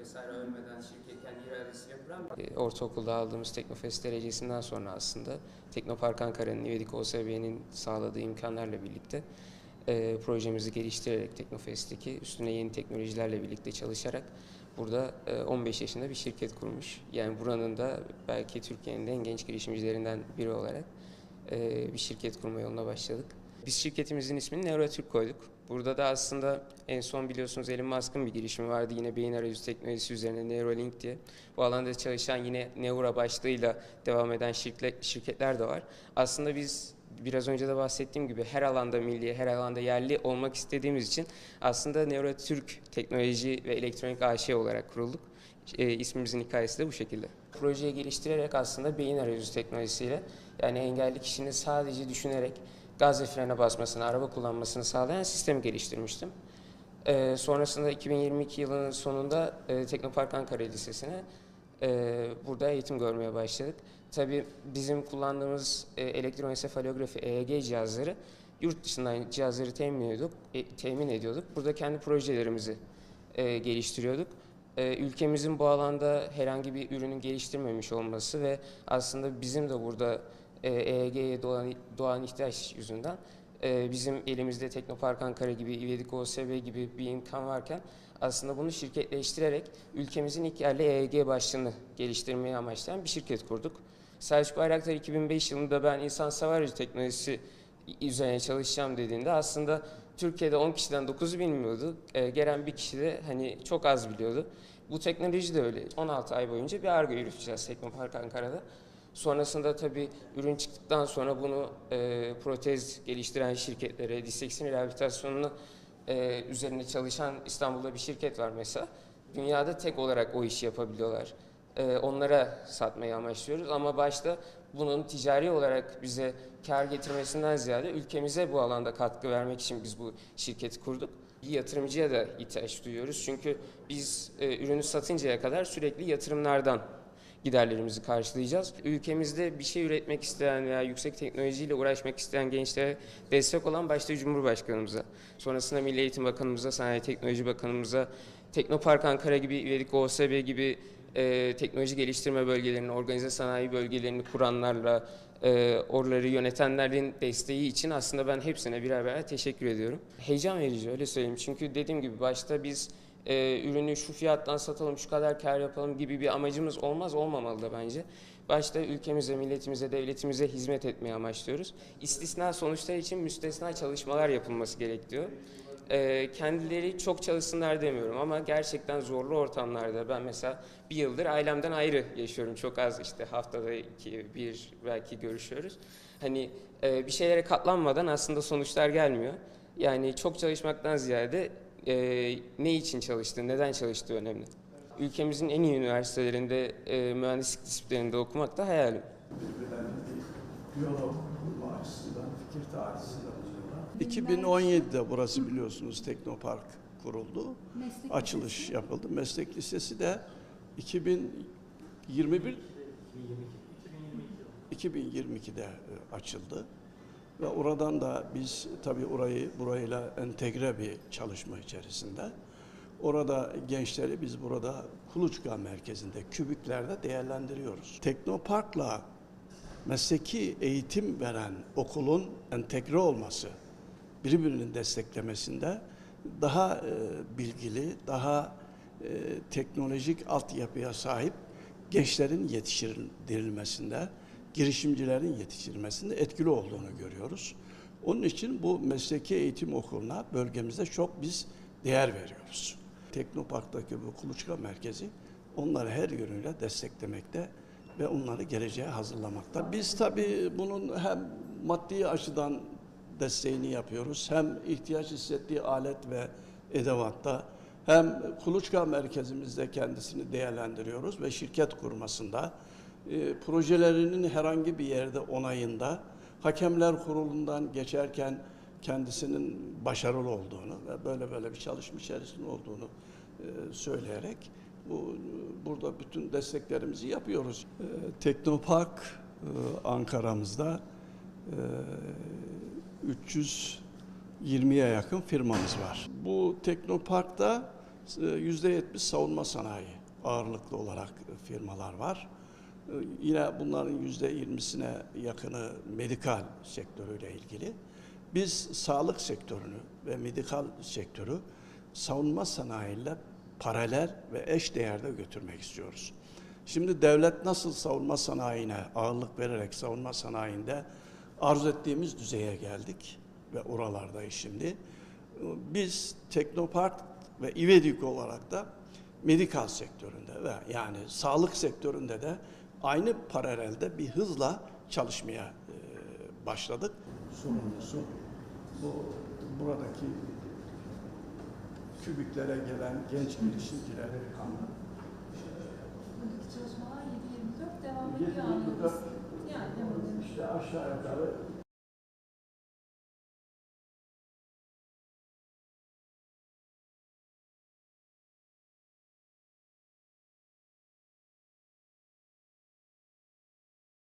vesaire ölmeden şirket kendi iradesiyle kuran bir- Ortaokulda aldığımız Teknofest derecesinden sonra aslında Teknopark Ankara'nın İvedik OSB'nin sağladığı imkanlarla birlikte e, projemizi geliştirerek Teknofest'teki üstüne yeni teknolojilerle birlikte çalışarak burada e, 15 yaşında bir şirket kurmuş. Yani buranın da belki Türkiye'nin en genç girişimcilerinden biri olarak e, bir şirket kurma yoluna başladık. Biz şirketimizin ismini Neurotürk koyduk. Burada da aslında en son biliyorsunuz Elon Musk'ın bir girişimi vardı yine beyin arayüzü teknolojisi üzerine Neuralink diye. Bu alanda çalışan yine Neura başlığıyla devam eden şirketler, de var. Aslında biz biraz önce de bahsettiğim gibi her alanda milli, her alanda yerli olmak istediğimiz için aslında Neurotürk Teknoloji ve Elektronik AŞ olarak kurulduk. E, ismimizin hikayesi de bu şekilde. Projeyi geliştirerek aslında beyin arayüzü teknolojisiyle yani engelli kişinin sadece düşünerek gaz frene basmasını, araba kullanmasını sağlayan sistemi geliştirmiştim. Ee, sonrasında 2022 yılının sonunda e, Teknopark Ankara Lisesi'ne e, burada eğitim görmeye başladık. Tabii bizim kullandığımız e, elektroensefalografi EEG cihazları yurt dışından cihazları temin ediyorduk. e, temin ediyorduk. Burada kendi projelerimizi e, geliştiriyorduk. E, ülkemizin bu alanda herhangi bir ürünün geliştirmemiş olması ve aslında bizim de burada e, EEG'ye doğan, doğan ihtiyaç yüzünden e, bizim elimizde Teknopark Ankara gibi, İvedik OSB gibi bir imkan varken aslında bunu şirketleştirerek ülkemizin ilk yerli EEG başlığını geliştirmeyi amaçlayan bir şirket kurduk. Selçuk Bayraktar 2005 yılında ben insan savarcı teknolojisi üzerine çalışacağım dediğinde aslında Türkiye'de 10 kişiden 9'u bilmiyordu. E, gelen bir kişi de hani çok az biliyordu. Bu teknoloji de öyle. 16 ay boyunca bir argo yürüteceğiz Teknopark Ankara'da. Sonrasında tabii ürün çıktıktan sonra bunu e, protez geliştiren şirketlere, disseksiyon rehabilitasyonunu e, üzerine çalışan İstanbul'da bir şirket var mesela. Dünyada tek olarak o işi yapabiliyorlar. E, onlara satmayı amaçlıyoruz ama başta bunun ticari olarak bize kar getirmesinden ziyade ülkemize bu alanda katkı vermek için biz bu şirketi kurduk. Bir yatırımcıya da ihtiyaç duyuyoruz çünkü biz e, ürünü satıncaya kadar sürekli yatırımlardan giderlerimizi karşılayacağız. Ülkemizde bir şey üretmek isteyen veya yüksek teknolojiyle uğraşmak isteyen gençlere destek olan başta Cumhurbaşkanımıza, sonrasında Milli Eğitim Bakanımıza, Sanayi Teknoloji Bakanımıza, Teknopark Ankara gibi, İverik OSB gibi e, teknoloji geliştirme bölgelerini, organize sanayi bölgelerini kuranlarla, e, oraları yönetenlerin desteği için aslında ben hepsine birer birer teşekkür ediyorum. Heyecan verici öyle söyleyeyim. Çünkü dediğim gibi başta biz e, ürünü şu fiyattan satalım, şu kadar kar yapalım gibi bir amacımız olmaz, olmamalı da bence. Başta ülkemize, milletimize, devletimize hizmet etmeye amaçlıyoruz. İstisna sonuçlar için müstesna çalışmalar yapılması gerekiyor. E, kendileri çok çalışsınlar demiyorum ama gerçekten zorlu ortamlarda ben mesela bir yıldır ailemden ayrı yaşıyorum. Çok az işte haftada iki, bir belki görüşüyoruz. Hani e, bir şeylere katlanmadan aslında sonuçlar gelmiyor. Yani çok çalışmaktan ziyade e, ne için çalıştığı, neden çalıştığı önemli. Ülkemizin en iyi üniversitelerinde e, mühendislik disiplinlerinde okumak da hayalim. açısından, fikir tarihçisinden açısından. 2017'de burası biliyorsunuz Teknopark kuruldu. Meslek Açılış lisesi. yapıldı. Meslek Lisesi de 2021 2022'de e, açıldı. Ve oradan da biz tabii orayı burayla entegre bir çalışma içerisinde. Orada gençleri biz burada Kuluçka merkezinde, kübüklerde değerlendiriyoruz. Teknopark'la mesleki eğitim veren okulun entegre olması, birbirinin desteklemesinde daha e, bilgili, daha e, teknolojik altyapıya sahip gençlerin yetiştirilmesinde, girişimcilerin yetiştirilmesinde etkili olduğunu görüyoruz. Onun için bu mesleki eğitim okuluna bölgemizde çok biz değer veriyoruz. Teknopark'taki bu kuluçka merkezi onları her yönüyle desteklemekte ve onları geleceğe hazırlamakta. Biz tabii bunun hem maddi açıdan desteğini yapıyoruz, hem ihtiyaç hissettiği alet ve edevatta, hem kuluçka merkezimizde kendisini değerlendiriyoruz ve şirket kurmasında, e, projelerinin herhangi bir yerde onayında, hakemler kurulundan geçerken kendisinin başarılı olduğunu ve böyle böyle bir çalışma içerisinde olduğunu e, söyleyerek bu burada bütün desteklerimizi yapıyoruz. E, Teknopark e, Ankara'mızda e, 320'ye yakın firmamız var. Bu Teknopark'ta e, %70 savunma sanayi ağırlıklı olarak firmalar var. E, Yine bunların yüzde yirmisine yakını medikal sektörüyle ilgili. Biz sağlık sektörünü ve medikal sektörü savunma sanayiyle paralel ve eş değerde götürmek istiyoruz. Şimdi devlet nasıl savunma sanayine ağırlık vererek savunma sanayinde arzu ettiğimiz düzeye geldik ve oralardayız şimdi. Biz Teknopark ve İvedik olarak da medikal sektöründe ve yani sağlık sektöründe de aynı paralelde bir hızla çalışmaya e, başladık. Sonuncusu bu buradaki kübiklere gelen genç girişimcileri kanlı. Buradaki çalışmalar 7-24 devam ediyor 7-24 anladınız. Yani devam ediyor. İşte aşağı yukarı